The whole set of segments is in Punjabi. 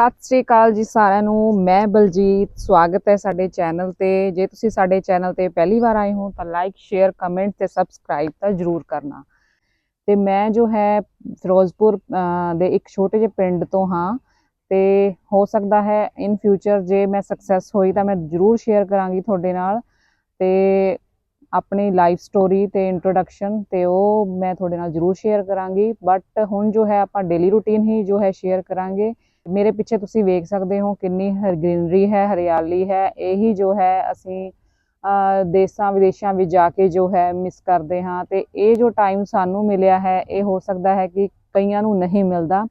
ਸਤਿ ਸ੍ਰੀ ਅਕਾਲ ਜੀ ਸਾਰਿਆਂ ਨੂੰ। ਮੈਂ ਬਲਜੀਤ। ਸਵਾਗਤ ਹੈ ਸਾਡੇ ਚੈਨਲ ਤੇ। ਜੇ ਤੁਸੀਂ ਸਾਡੇ ਚੈਨਲ ਤੇ ਪਹਿਲੀ ਵਾਰ ਆਏ ਹੋ, ਤਾਂ ਲਾਈਕ ਸ਼ੇਅਰ ਕਮੈਂਟ ਤੇ ਸਬਸਕ੍ਰਾਈਬ ਤਾਂ ਜਰੂਰ ਕਰਨਾ। ਤੇ ਮੈਂ ਜੋ ਹੈ, ਫਿਰੋਜ਼ਪੁਰ ਦੇ ਇੱਕ ਛੋਟੇ ਜਿਹੇ ਪਿੰਡ ਤੋਂ ਹਾਂ। ਤੇ ਹੋ ਸਕਦਾ ਹੈ ਇਨ ਫਿਊਚਰ ਜੇ ਮੈਂ ਸਕਸੈਸ ਹੋਈ ਤਾਂ ਮੈਂ ਜਰੂਰ ਸ਼ੇਅਰ ਕਰਾਂਗੀ ਤੁਹਾਡੇ ਨਾਲ। ਤੇ ਆਪਣੀ ਲਾਈਫ ਸਟੋਰੀ ਤੇ ਇੰਟਰੋਡਕਸ਼ਨ ਤੇ ਉਹ ਮੈਂ ਤੁਹਾਡੇ ਨਾਲ ਜਰੂਰ ਸ਼ੇਅਰ ਕਰਾਂਗੀ। ਬਟ ਹੁਣ ਜੋ ਹੈ, ਆਪਾਂ ਡੇਲੀ ਰੂਟੀਨ ਹੀ ਜੋ ਹੈ ਸ਼ੇਅਰ ਕਰਾਂਗੇ। ਮੇਰੇ ਪਿੱਛੇ ਤੁਸੀਂ ਵੇਖ ਸਕਦੇ ਹੋ ਕਿੰਨੀ ਗ੍ਰੀਨਰੀ ਹੈ, ਹਰਿਆਲੀ ਹੈ, ਇਹੀ ਜੋ ਹੈ ਅਸੀਂ ਦੇਸਾਂ ਵਿਦੇਸ਼ਾਂ ਵਿੱਚ ਜਾ ਕੇ ਜੋ ਹੈ ਮਿਸ ਕਰਦੇ ਹਾਂ ਤੇ ਇਹ ਜੋ ਟਾਈਮ ਸਾਨੂੰ ਮਿਲਿਆ ਹੈ, ਇਹ ਹੋ ਸਕਦਾ ਹੈ ਕਿ ਕਈਆਂ ਨੂੰ ਨਹੀਂ ਮਿਲਦਾ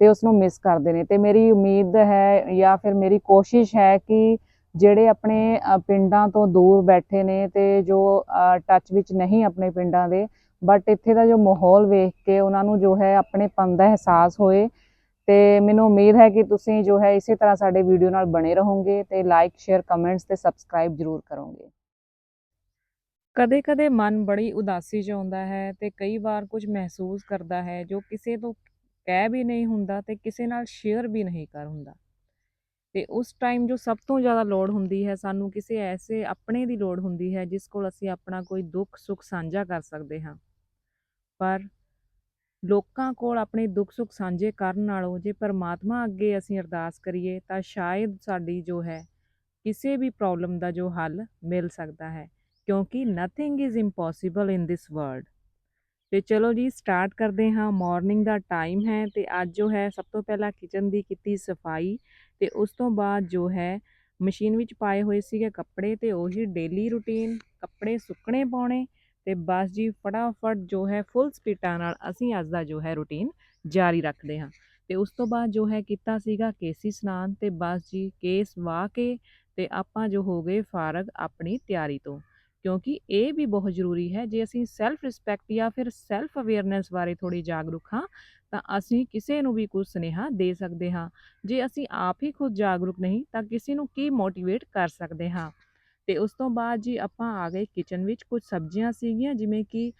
ਤੇ ਉਸ ਨੂੰ ਮਿਸ ਕਰਦੇ ਨੇ ਤੇ ਮੇਰੀ ਉਮੀਦ ਹੈ ਜਾਂ ਫਿਰ ਮੇਰੀ ਕੋਸ਼ਿਸ਼ ਹੈ ਕਿ ਜਿਹੜੇ ਆਪਣੇ ਪਿੰਡਾਂ ਤੋਂ ਦੂਰ ਬੈਠੇ ਨੇ ਤੇ ਜੋ ਟੱਚ ਵਿੱਚ ਨਹੀਂ ਆਪਣੇ ਪਿੰਡਾਂ ਦੇ ਬਟ ਇੱਥੇ ਦਾ ਜੋ ਮਾਹੌਲ ਵੇਖ ਕੇ ਉਹਨਾਂ ਨੂੰ ਜੋ ਹੈ ਆਪਣੇ ਪਨ ਦਾ ਅਹਿਸਾਸ ਹੋਏ ਤੇ ਮੈਨੂੰ ਉਮੀਦ ਹੈ ਕਿ ਤੁਸੀਂ ਜੋ ਹੈ ਇਸੇ ਤਰ੍ਹਾਂ ਸਾਡੇ ਵੀਡੀਓ ਨਾਲ ਬਣੇ ਰਹੋਗੇ ਤੇ ਲਾਈਕ ਸ਼ੇਅਰ ਕਮੈਂਟਸ ਤੇ ਸਬਸਕ੍ਰਾਈਬ ਜਰੂਰ ਕਰੋਗੇ। ਕਦੇ-ਕਦੇ ਮਨ ਬੜੀ ਉਦਾਸੀ 'ਚ ਆਉਂਦਾ ਹੈ ਤੇ ਕਈ ਵਾਰ ਕੁਝ ਮਹਿਸੂਸ ਕਰਦਾ ਹੈ ਜੋ ਕਿਸੇ ਤੋਂ ਕਹਿ ਵੀ ਨਹੀਂ ਹੁੰਦਾ ਤੇ ਕਿਸੇ ਨਾਲ ਸ਼ੇਅਰ ਵੀ ਨਹੀਂ ਕਰ ਹੁੰਦਾ। ਤੇ ਉਸ ਟਾਈਮ ਜੋ ਸਭ ਤੋਂ ਜ਼ਿਆਦਾ ਲੋੜ ਹੁੰਦੀ ਹੈ, ਸਾਨੂੰ ਕਿਸੇ ਐਸੇ ਆਪਣੇ ਦੀ ਲੋੜ ਹੁੰਦੀ ਹੈ ਜਿਸ ਕੋਲ ਅਸੀਂ ਆਪਣਾ ਕੋਈ ਦੁੱਖ ਸੁੱਖ ਸਾਂਝਾ ਕਰ ਸਕਦੇ ਹਾਂ। ਪਰ ਲੋਕਾਂ ਕੋਲ ਆਪਣੇ ਦੁੱਖ ਸੁੱਖ ਸਾਂਝੇ ਕਰਨ ਨਾਲੋਂ ਜੇ ਪਰਮਾਤਮਾ ਅੱਗੇ ਅਸੀਂ ਅਰਦਾਸ ਕਰੀਏ ਤਾਂ ਸ਼ਾਇਦ ਸਾਡੀ ਜੋ ਹੈ, ਕਿਸੇ ਵੀ ਪ੍ਰੋਬਲਮ ਦਾ ਜੋ ਹੱਲ ਮਿਲ ਸਕਦਾ ਹੈ, ਕਿਉਂਕਿ nothing is impossible in this world ਤੇ ਚਲੋ ਜੀ ਸਟਾਰਟ ਕਰਦੇ ਹਾਂ। ਮਾਰਨਿੰਗ ਦਾ ਟਾਈਮ ਹੈ ਤੇ ਅੱਜ ਜੋ ਹੈ, ਸਭ ਤੋਂ ਪਹਿਲਾਂ ਕਿਚਨ ਦੀ ਕੀਤੀ ਸਫ਼ਾਈ ਤੇ ਉਸ ਤੋਂ ਬਾਅਦ ਜੋ ਹੈ ਮਸ਼ੀਨ ਵਿੱਚ ਪਾਏ ਹੋਏ ਸੀਗੇ ਕੱਪੜੇ ਤੇ ਉਹੀ ਡੇਲੀ ਰੂਟੀਨ ਕੱਪੜੇ ਸੁੱਕਣੇ ਪਾਉਣੇ। ਤੇ ਬਸ ਜੀ ਫਟਾਫਟ ਜੋ ਹੈ ਫੁੱਲ ਸਪੀਟਾਂ ਨਾਲ ਅਸੀਂ ਅੱਜ ਦਾ ਜੋ ਹੈ ਰੂਟੀਨ ਜਾਰੀ ਰੱਖਦੇ ਹਾਂ। ਤੇ ਉਸ ਤੋਂ ਬਾਅਦ ਜੋ ਹੈ ਕੀਤਾ ਸੀਗਾ ਕੇਸੀ ਸਨਾਨ ਤੇ ਬਸ ਜੀ ਕੇਸ ਵਾਹ ਕੇ ਤੇ ਆਪਾਂ ਜੋ ਹੋ ਗਏ ਫਾਰਗ ਆਪਣੀ ਤਿਆਰੀ ਤੋਂ। ਕਿਉਂਕਿ ਇਹ ਵੀ ਬਹੁਤ ਜ਼ਰੂਰੀ ਹੈ, ਜੇ ਅਸੀਂ ਸੈਲਫ ਰਿਸਪੈਕਟ ਜਾਂ ਫਿਰ ਸੈਲਫ ਅਵੇਅਰਨੈਸ ਬਾਰੇ ਥੋੜੀ ਜਾਗਰੂਕ ਹਾਂ, ਤਾਂ ਅਸੀਂ ਕਿਸੇ ਨੂੰ ਵੀ ਕੁਝ ਸੁਨੇਹਾ ਦੇ ਸਕਦੇ ਹਾਂ। ਜੇ ਅਸੀਂ ਆਪ ਹੀ ਖੁਦ ਜਾਗਰੂਕ ਨਹੀਂ, ਤਾਂ ਕਿਸੇ ਨੂੰ ਕੀ ਮੋਟੀਵੇਟ ਕਰ ਸਕਦੇ ਹਾਂ? ਤੇ ਉਸ ਤੋਂ ਬਾਅਦ ਜੀ ਆਪਾਂ ਆ ਗਏ ਕਿਚਨ ਵਿੱਚ ਕੁਝ ਸਬਜ਼ੀਆਂ ਸੀਗੀਆਂ, ਜਿਵੇਂ ਕਿ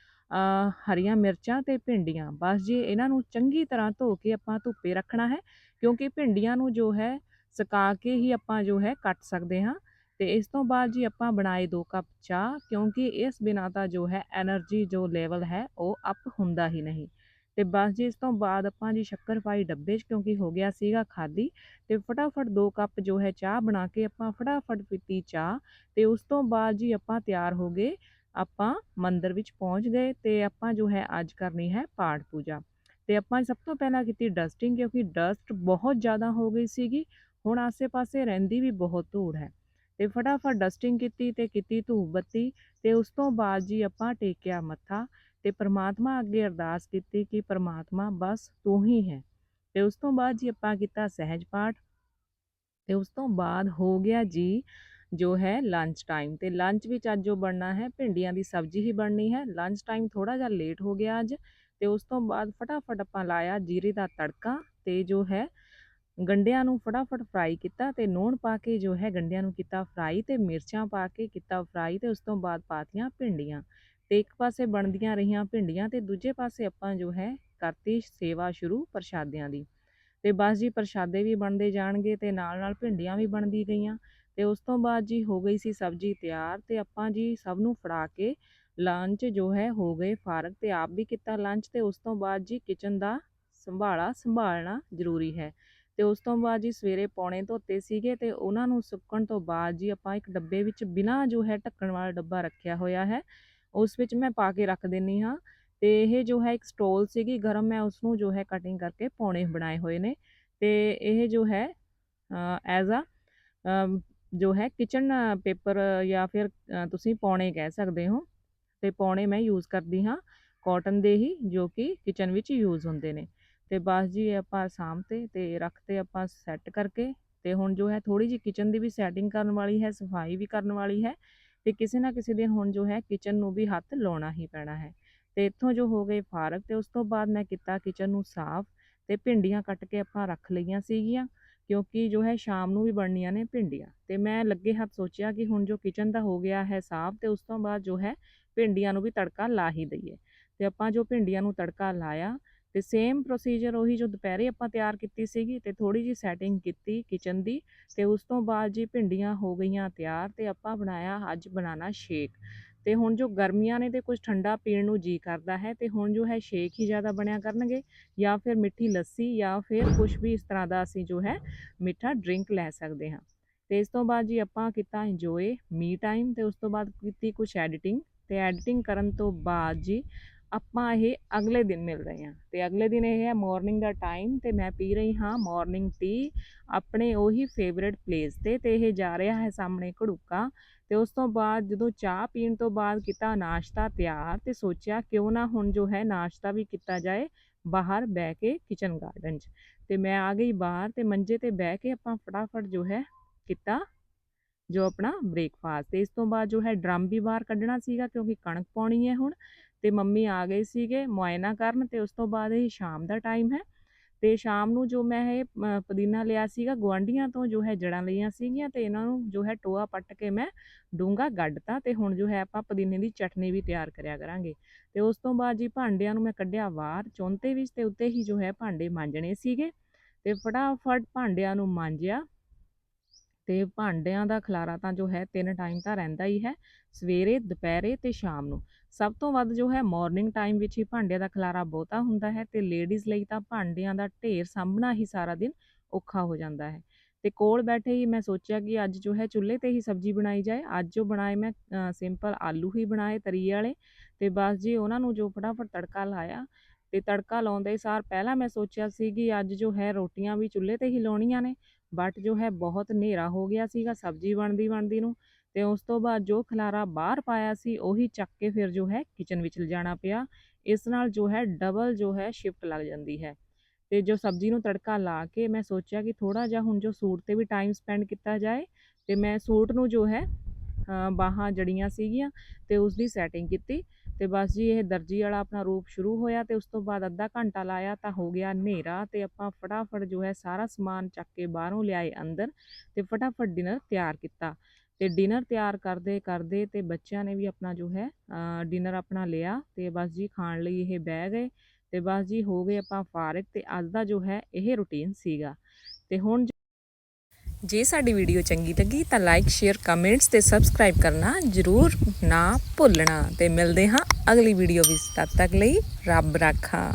ਹਰੀਆਂ ਮਿਰਚਾਂ ਤੇ ਭਿੰਡੀਆਂ। ਬਸ ਜੀ ਇਹਨਾਂ ਨੂੰ ਚੰਗੀ ਤਰ੍ਹਾਂ ਧੋ ਕੇ ਆਪਾਂ ਧੁੱਪੇ ਰੱਖਣਾ ਹੈ, ਕਿਉਂਕਿ ਭਿੰਡੀਆਂ ਨੂੰ ਜੋ ਹੈ ਸੁਕਾ ਕੇ ਹੀ ਆਪਾਂ ਜੋ ਹੈ ਕੱਟ ਸਕਦੇ ਹਾਂ। ਤੇ ਇਸ ਤੋਂ ਬਾਅਦ ਜੀ ਆਪਾਂ ਬਣਾਏ ਦੋ ਕੱਪ ਚਾਹ, ਕਿਉਂਕਿ ਇਸ ਬਿਨਾ ਤਾਂ ਜੋ ਹੈ એનર્ਜੀ ਜੋ ਲੈਵਲ ਹੈ ਉਹ ਅਪ ਹੁੰਦਾ ਹੀ ਨਹੀਂ। ਤੇ ਬਸ ਜੀ, ਇਸ ਤੋਂ ਬਾਅਦ ਆਪਾਂ ਜੀ ਸ਼ੱਕਰ ਪਾਈ ਡੱਬੇ 'ਚ ਕਿਉਂਕਿ ਹੋ ਗਿਆ ਸੀਗਾ ਖਾਲੀ ਤੇ ਫਟਾਫਟ 2 ਕੱਪ ਜੋ ਹੈ ਚਾਹ ਬਣਾ ਕੇ ਆਪਾਂ ਫਟਾਫਟ ਪੀਤੀ ਚਾਹ ਤੇ ਉਸ ਤੋਂ ਬਾਅਦ ਜੀ ਆਪਾਂ ਤਿਆਰ ਹੋ ਗਏ, ਆਪਾਂ ਮੰਦਰ ਵਿੱਚ ਪਹੁੰਚ ਗਏ ਤੇ ਆਪਾਂ ਜੋ ਹੈ ਅੱਜ ਕਰਨੀ ਹੈ ਪਾਠ ਪੂਜਾ। ਤੇ ਆਪਾਂ ਸਭ ਤੋਂ ਪਹਿਲਾਂ ਕੀਤੀ ਡਸਟਿੰਗ ਕਿਉਂਕਿ ਡਸਟ ਬਹੁਤ ਜ਼ਿਆਦਾ ਹੋ ਗਈ ਸੀਗੀ, ਹੁਣ ਆਸੇ-ਪਾਸੇ ਰਹਿੰਦੀ ਵੀ ਬਹੁਤ ਧੂੜ ਹੈ। ਤੇ ਫਟਾਫਟ ਡਸਟਿੰਗ ਕੀਤੀ ਤੇ ਕੀਤੀ ਧੂਪ ਬੱਤੀ ਤੇ ਉਸ ਤੋਂ ਬਾਅਦ ਜੀ ਆਪਾਂ ਟੇਕਿਆ ਮੱਥਾ ਤੇ ਪ੍ਰਮਾਤਮਾ ਅੱਗੇ ਅਰਦਾਸ ਕੀਤੀ ਕਿ ਪ੍ਰਮਾਤਮਾ ਬਸ ਤੂੰ ਹੀ ਹੈ। ਤੇ ਉਸ ਤੋਂ ਬਾਅਦ ਜੀ ਆਪਾਂ ਕੀਤਾ ਸਹਿਜ ਪਾਠ। ਤੇ ਉਸ ਤੋਂ ਬਾਅਦ ਹੋ ਗਿਆ ਜੀ ਜੋ ਹੈ ਲੰਚ ਟਾਈਮ ਤੇ ਲੰਚ ਵਿੱਚ ਅੱਜ ਜੋ ਬਣਨਾ ਹੈ ਭਿੰਡੀਆਂ ਦੀ ਸਬਜ਼ੀ ਹੀ ਬਣਨੀ ਹੈ। ਲੰਚ ਟਾਈਮ ਥੋੜਾ ਜਿਹਾ ਲੇਟ ਹੋ ਗਿਆ ਅੱਜ ਤੇ ਉਸ ਤੋਂ ਬਾਅਦ ਫਟਾਫਟ ਆਪਾਂ ਲਾਇਆ ਜੀਰੇ ਦਾ ਤੜਕਾ ਤੇ ਜੋ ਹੈ ਗੰਡਿਆਂ ਨੂੰ ਫਟਾਫਟ ਫਰਾਈ ਕੀਤਾ ਤੇ ਨੂਣ ਪਾ ਕੇ ਜੋ ਹੈ ਗੰਡਿਆਂ ਨੂੰ ਕੀਤਾ ਫਰਾਈ ਤੇ ਮਿਰਚਾਂ ਪਾ ਕੇ ਕੀਤਾ ਫਰਾਈ ਤੇ ਉਸ ਤੋਂ ਬਾਅਦ ਪਾਤੀਆਂ ਭਿੰਡੀਆਂ। ਤੇ ਇੱਕ ਪਾਸੇ ਬਣਦੀਆਂ ਰਹੀਆਂ ਭਿੰਡੀਆਂ ਤੇ ਦੂਜੇ ਪਾਸੇ ਆਪਾਂ ਜੋ ਹੈ ਕਰਤੀ ਸੇਵਾ ਸ਼ੁਰੂ ਪ੍ਰਸ਼ਾਦਿਆਂ ਦੀ। ਤੇ ਬਸ ਜੀ ਪ੍ਰਸ਼ਾਦੇ ਵੀ ਬਣਦੇ ਜਾਣਗੇ ਤੇ ਨਾਲ ਨਾਲ ਭਿੰਡੀਆਂ ਵੀ ਬਣਦੀ ਗਈਆਂ। ਤੇ ਉਸ ਤੋਂ ਬਾਅਦ ਜੀ ਹੋ ਗਈ ਸੀ ਸਬਜ਼ੀ ਤਿਆਰ ਤੇ ਆਪਾਂ ਜੀ ਸਭ ਨੂੰ ਫੜਾ ਕੇ ਲੰਚ ਜੋ ਹੈ ਹੋ ਗਏ ਫਾਰਗ ਤੇ ਆਪ ਵੀ ਕੀਤਾ ਲੰਚ ਤੇ ਉਸ ਤੋਂ ਬਾਅਦ ਜੀ ਕਿਚਨ ਦਾ ਸੰਭਾਲਾ ਸੰਭਾਲਣਾ ਜ਼ਰੂਰੀ ਹੈ। ਤੇ ਉਸ ਤੋਂ ਬਾਅਦ ਜੀ ਸਵੇਰੇ ਪੌਣੇ ਧੋਤੇ ਸੀਗੇ ਤੇ ਉਹਨਾਂ ਨੂੰ ਸੁੱਕਣ ਤੋਂ ਬਾਅਦ ਜੀ ਆਪਾਂ ਇੱਕ ਡੱਬੇ ਵਿੱਚ ਬਿਨਾਂ ਜੋ ਹੈ ਢੱਕਣ ਵਾਲਾ ਡੱਬਾ ਰੱਖਿਆ ਹੋਇਆ ਹੈ। ਉਸ ਵਿੱਚ ਮੈਂ ਪਾ ਕੇ ਰੱਖ ਦਿੰਨੀ ਹਾਂ ਤੇ ਇਹ ਜੋ ਹੈ ਇੱਕ ਸਟੋਲ ਸੀਗੀ ਗਰਮ ਮੈਂ ਉਸ ਨੂੰ ਜੋ ਹੈ ਕਟਿੰਗ ਕਰਕੇ ਪੌਣੇ ਬਣਾਏ ਹੋਏ ਨੇ ਤੇ ਇਹ ਜੋ ਹੈ ਐਜ਼ ਅ ਜੋ ਹੈ ਕਿਚਨ ਪੇਪਰ ਜਾਂ ਫਿਰ ਅ, ਤੁਸੀਂ ਪੌਣੇ ਕਹਿ ਸਕਦੇ ਹੋ ਤੇ ਪੌਣੇ ਮੈਂ ਯੂਜ਼ ਕਰਦੀ ਹਾਂ ਕਾਟਨ ਦੇ ਹੀ ਜੋ ਕਿ ਕਿਚਨ ਵਿੱਚ ਯੂਜ਼ ਹੁੰਦੇ ਨੇ ਤੇ ਬਸ ਜੀ ਇਹ ਆਪਾਂ ਸਾਂਭਤੇ ਤੇ ਰੱਖਤੇ ਆਪਾਂ ਸੈੱਟ ਕਰਕੇ ਤੇ ਹੁਣ ਜੋ ਹੈ ਥੋੜੀ ਜਿਹੀ ਕਿਚਨ ਦੀ ਵੀ ਸੈਟਿੰਗ ਕਰਨ ਵਾਲੀ ਹੈ ਸਫ਼ਾਈ ਵੀ ਕਰਨ ਵਾਲੀ ਹੈ ਤੇ ਕਿਸੇ ਨਾ ਕਿਸੇ ਦਿਨ ਹੁਣ ਜੋ ਹੈ ਕਿਚਨ ਨੂੰ ਵੀ ਹੱਥ ਲਾਉਣਾ ਹੀ ਪੈਣਾ ਹੈ। ਤੇ ਇੱਥੋਂ ਜੋ ਹੋ ਗਏ ਫਾਰਕ ਤੇ ਉਸ ਤੋਂ ਬਾਅਦ ਮੈਂ ਕੀਤਾ ਕਿਚਨ ਨੂੰ ਸਾਫ਼ ਤੇ ਭਿੰਡੀਆਂ ਕੱਟ ਕੇ ਆਪਾਂ ਰੱਖ ਲਈਆਂ ਸੀਗੀਆਂ, ਕਿਉਂਕਿ ਜੋ ਹੈ ਸ਼ਾਮ ਨੂੰ ਵੀ ਬਣਨੀਆਂ ਨੇ ਭਿੰਡੀਆਂ। ਤੇ ਮੈਂ ਲੱਗੇ ਹੱਥ ਸੋਚਿਆ ਕਿ ਹੁਣ ਜੋ ਕਿਚਨ ਦਾ ਹੋ ਗਿਆ ਹੈ ਸਾਫ਼ ਤੇ ਉਸ ਤੋਂ ਬਾਅਦ ਜੋ ਹੈ ਭਿੰਡੀਆਂ ਨੂੰ ਵੀ ਤੜਕਾ ਲਾ ਹੀ ਦਈਏ। ਤੇ ਆਪਾਂ ਜੋ ਭਿੰਡੀਆਂ ਨੂੰ ਤੜਕਾ ਲਾਇਆ ਤੇ ਸੇਮ ਪ੍ਰੋਸੀਜਰ ਉਹੀ ਜੋ ਦੁਪਹਿਰੇ ਆਪਾਂ ਤਿਆਰ ਕੀਤੀ ਸੀਗੀ ਤੇ ਥੋੜੀ ਜੀ ਸੈਟਿੰਗ ਕੀਤੀ ਕਿਚਨ ਦੀ ਤੇ ਉਸ ਤੋਂ ਬਾਅਦ ਜੀ ਭਿੰਡੀਆਂ ਹੋ ਗਈਆਂ ਤਿਆਰ ਤੇ ਆਪਾਂ ਬਣਾਇਆ ਅੱਜ ਬਨਾਨਾ ਸ਼ੇਕ ਤੇ ਹੁਣ ਜੋ ਗਰਮੀਆਂ ਨੇ ਤੇ ਕੁਝ ਠੰਡਾ ਪੀਣ ਨੂੰ ਜੀ ਕਰਦਾ ਹੈ ਤੇ ਹੁਣ ਜੋ ਹੈ ਸ਼ੇਕ ਹੀ ਜ਼ਿਆਦਾ ਬਣਿਆ ਕਰਨਗੇ ਜਾਂ ਫਿਰ ਮਿੱਠੀ ਲੱਸੀ ਜਾਂ ਫਿਰ ਕੁਝ ਵੀ ਇਸ ਤਰ੍ਹਾਂ ਦਾ ਅਸੀਂ ਜੋ ਹੈ ਮਿੱਠਾ ਡਰਿੰਕ ਲੈ ਸਕਦੇ ਹਾਂ। ਤੇ ਇਸ ਤੋਂ ਬਾਅਦ ਜੀ ਆਪਾਂ ਕੀਤਾ ਇੰਜੋਏ ਮੀ ਟਾਈਮ ਤੇ ਉਸ ਤੋਂ ਬਾਅਦ ਕੀਤੀ ਕੁਝ ਐਡੀਟਿੰਗ ਤੇ ਐਡੀਟਿੰਗ ਕਰਨ ਤੋਂ ਬਾਅਦ ਜੀ ਆਪਾਂ ਇਹ ਅਗਲੇ ਦਿਨ ਮਿਲ ਰਹੇ ਹਾਂ ਤੇ ਅਗਲੇ ਦਿਨ ਇਹ ਹੈ ਮਾਰਨਿੰਗ ਦਾ ਟਾਈਮ ਤੇ ਮੈਂ ਪੀ ਰਹੀ ਹਾਂ ਮਾਰਨਿੰਗ ਟੀ ਆਪਣੇ ਉਹੀ ਫੇਵਰਿਟ ਪਲੇਸ ਤੇ ਤੇ ਇਹ ਜਾ ਰਿਹਾ ਹੈ ਸਾਹਮਣੇ ਘੜੂਕਾ ਤੇ ਉਸ ਤੋਂ ਬਾਅਦ ਜਦੋਂ ਚਾਹ ਪੀਣ ਤੋਂ ਬਾਅਦ ਕੀਤਾ ਨਾਸ਼ਤਾ ਤਿਆਰ ਤੇ ਸੋਚਿਆ ਕਿਉਂ ਨਾ ਹੁਣ ਜੋ ਹੈ ਨਾਸ਼ਤਾ ਵੀ ਕੀਤਾ ਜਾਏ ਬਾਹਰ ਬਹਿ ਕੇ ਕਿਚਨ ਗਾਰਡਨ 'ਚ ਤੇ ਮੈਂ ਆ ਗਈ ਬਾਹਰ ਤੇ ਮੰਜੇ ਤੇ ਬਹਿ ਕੇ ਆਪਾਂ ਫਟਾਫਟ ਜੋ ਹੈ ਕੀਤਾ ਜੋ ਆਪਣਾ ਬ੍ਰੇਕਫਾਸਟ ਤੇ ਇਸ ਤੋਂ ਬਾਅਦ ਜੋ ਹੈ ਡਰਮ ਵੀ ਬਾਹਰ ਕੱਢਣਾ ਸੀਗਾ ਕਿਉਂਕਿ ਕਣਕ ਪਾਉਣੀ ਹੈ ਹੁਣ ਤੇ ਮੰਮੀ ਆ ਗਏ ਸੀਗੇ ਮੁਆਇਨਾ ਕਰਨ ਤੇ ਉਸ ਤੋਂ ਬਾਅਦ ਇਹ ਸ਼ਾਮ ਦਾ ਟਾਈਮ ਹੈ ਤੇ ਸ਼ਾਮ ਨੂੰ ਜੋ ਮੈਂ ਇਹ ਪੁਦੀਨਾ ਲਿਆ ਸੀਗਾ ਗੁਆਂਢੀਆਂ ਤੋਂ ਜੋ ਹੈ ਜੜਾਂ ਲਈਆਂ ਸੀਗੀਆਂ ਤੇ ਇਹਨਾਂ ਨੂੰ ਜੋ ਹੈ ਟੋਆ ਪੱਟ ਕੇ ਮੈਂ ਡੂੰਗਾ ਗੱਡਤਾ ਤੇ ਹੁਣ ਜੋ ਹੈ ਆਪਾਂ ਪੁਦੀਨੇ ਦੀ ਚਟਨੀ ਵੀ ਤਿਆਰ ਕਰਿਆ ਕਰਾਂਗੇ। ਤੇ ਉਸ ਤੋਂ ਬਾਅਦ ਜੀ ਭਾਂਡਿਆਂ ਨੂੰ ਮੈਂ ਕੱਢਿਆ ਬਾਹਰ ਚੌਂਤੇ ਵਿੱਚ ਤੇ ਉੱਤੇ ਹੀ ਜੋ ਹੈ ਭਾਂਡੇ ਮਾਂਜਣੇ ਸੀਗੇ ਤੇ ਫਟਾਫਟ ਭਾਂਡਿਆਂ ਨੂੰ ਮਾਂਜਿਆ ਤੇ ਭਾਂਡਿਆਂ ਦਾ ਖਲਾਰਾ ਤਾਂ ਜੋ ਹੈ ਤਿੰਨ ਟਾਈਮ ਤਾਂ ਰਹਿੰਦਾ ਹੀ ਹੈ, ਸਵੇਰੇ, ਦੁਪਹਿਰੇ ਤੇ ਸ਼ਾਮ ਨੂੰ। ਸਭ ਤੋਂ ਵੱਧ ਜੋ ਹੈ ਮਾਰਨਿੰਗ ਟਾਈਮ ਵਿੱਚ ਹੀ ਭਾਂਡਿਆਂ ਦਾ ਖਲਾਰਾ ਬਹੁਤਾ ਹੁੰਦਾ ਹੈ ਤੇ ਲੇਡੀਜ਼ ਲਈ ਤਾਂ ਭਾਂਡਿਆਂ ਦਾ ਢੇਰ ਸਾਂਭਣਾ ਹੀ ਸਾਰਾ ਦਿਨ ਔਖਾ ਹੋ ਜਾਂਦਾ ਹੈ। ਤੇ ਕੋਲ ਬੈਠੇ ਹੀ ਮੈਂ ਸੋਚਿਆ ਕਿ ਅੱਜ ਜੋ ਹੈ ਚੁੱਲ੍ਹੇ ਤੇ ਹੀ ਸਬਜ਼ੀ ਬਣਾਈ ਜਾਏ। ਅੱਜ ਜੋ ਬਣਾਏ ਮੈਂ ਸਿੰਪਲ ਆਲੂ ਹੀ ਬਣਾਏ ਤਰੀ ਵਾਲੇ ਤੇ ਬਸ ਜੀ ਉਹਨਾਂ ਨੂੰ ਜੋ ਫਟਾਫਟ ਤੜਕਾ ਲਾਇਆ ਤੇ ਤੜਕਾ ਲਾਉਂਦੇ ਸਾਰ ਪਹਿਲਾਂ ਮੈਂ ਸੋਚਿਆ ਸੀ ਕਿ ਅੱਜ ਜੋ ਹੈ ਰੋਟੀਆਂ ਵੀ ਚੁੱਲ੍ਹੇ ਤੇ ਹੀ ਲਾਉਣੀਆਂ ਨੇ ਬਟ ਜੋ ਹੈ ਬਹੁਤ ਹਨੇਰਾ ਹੋ ਗਿਆ ਸੀਗਾ, ਸਬਜ਼ੀ ਬਣਦੀ ਬਣਦੀ ਨੂੰ ਤੇ ਉਸ ਤੋਂ ਬਾਅਦ ਜੋ ਖਲਾਰਾ ਬਾਹਰ ਪਾਇਆ ਸੀ, ਉਹੀ ਚੱਕ ਕੇ ਫਿਰ ਜੋ ਹੈ ਕਿਚਨ ਵਿੱਚ ਲਿਜਾਣਾ ਪਿਆ। ਇਸ ਨਾਲ ਜੋ ਹੈ ਡਬਲ ਜੋ ਹੈ ਸ਼ਿਫਟ ਲੱਗ ਜਾਂਦੀ ਹੈ। ਤੇ ਜੋ ਸਬਜ਼ੀ ਨੂੰ ਤੜਕਾ ਲਾ ਕੇ ਮੈਂ ਸੋਚਿਆ ਕਿ ਥੋੜਾ ਜਿਹਾ ਹੁਣ ਜੋ ਸੂਟ ਤੇ ਵੀ ਟਾਈਮ ਸਪੈਂਡ ਕੀਤਾ ਜਾਏ ਤੇ ਮੈਂ ਸੂਟ ਨੂੰ ਜੋ ਹੈ ਬਾਹਾਂ ਜੜੀਆਂ ਸੀਗੀਆਂ ਤੇ ਉਸ ਦੀ ਸੈਟਿੰਗ ਕੀਤੀ। ਤੇ ਬਸ ਜੀ ਇਹ ਦਰਜੀ ਵਾਲਾ ਆਪਣਾ ਰੂਪ ਸ਼ੁਰੂ ਹੋਇਆ ਤੇ ਉਸ ਤੋਂ ਬਾਅਦ ਅੱਧਾ ਘੰਟਾ ਲਾਇਆ ਤਾਂ ਹੋ ਗਿਆ ਹਨੇਰਾ ਤੇ ਆਪਾਂ ਫਟਾਫਟ ਜੋ ਹੈ ਸਾਰਾ ਸਮਾਨ ਚੱਕ ਕੇ ਬਾਹਰੋਂ ਲਿਆਏ ਅੰਦਰ ਤੇ ਫਟਾਫਟ ਡਿਨਰ ਤਿਆਰ ਕੀਤਾ। ਤੇ ਡਿਨਰ ਤਿਆਰ ਕਰਦੇ ਕਰਦੇ ਤੇ ਬੱਚਿਆਂ ਨੇ ਵੀ ਆਪਣਾ ਜੋ ਹੈ ਡਿਨਰ ਆਪਣਾ ਲਿਆ ਤੇ ਬਸ ਜੀ ਖਾਣ ਲਈ ਇਹ ਬਹਿ ਗਏ ਤੇ ਬਸ ਜੀ ਹੋ ਗਏ ਆਪਾਂ ਫਾਰਗ ਤੇ ਅੱਜ ਦਾ ਜੋ ਹੈ ਇਹ ਰੁਟੀਨ ਸੀਗਾ। ਤੇ ਹੁਣ ਜੇ ਸਾਡੀ ਵੀਡੀਓ ਚੰਗੀ ਲੱਗੀ ਤਾਂ ਲਾਈਕ, ਸ਼ੇਅਰ, ਕਮੈਂਟਸ ਤੇ ਸਬਸਕ੍ਰਾਈਬ ਕਰਨਾ ਜਰੂਰ ਨਾ ਭੁੱਲਣਾ। ਤੇ ਮਿਲਦੇ ਹਾਂ ਅਗਲੀ ਵੀਡੀਓ ਵਿੱਚ। ਤਦ ਤੱਕ ਲਈ ਰੱਬ ਰਾਖਾ।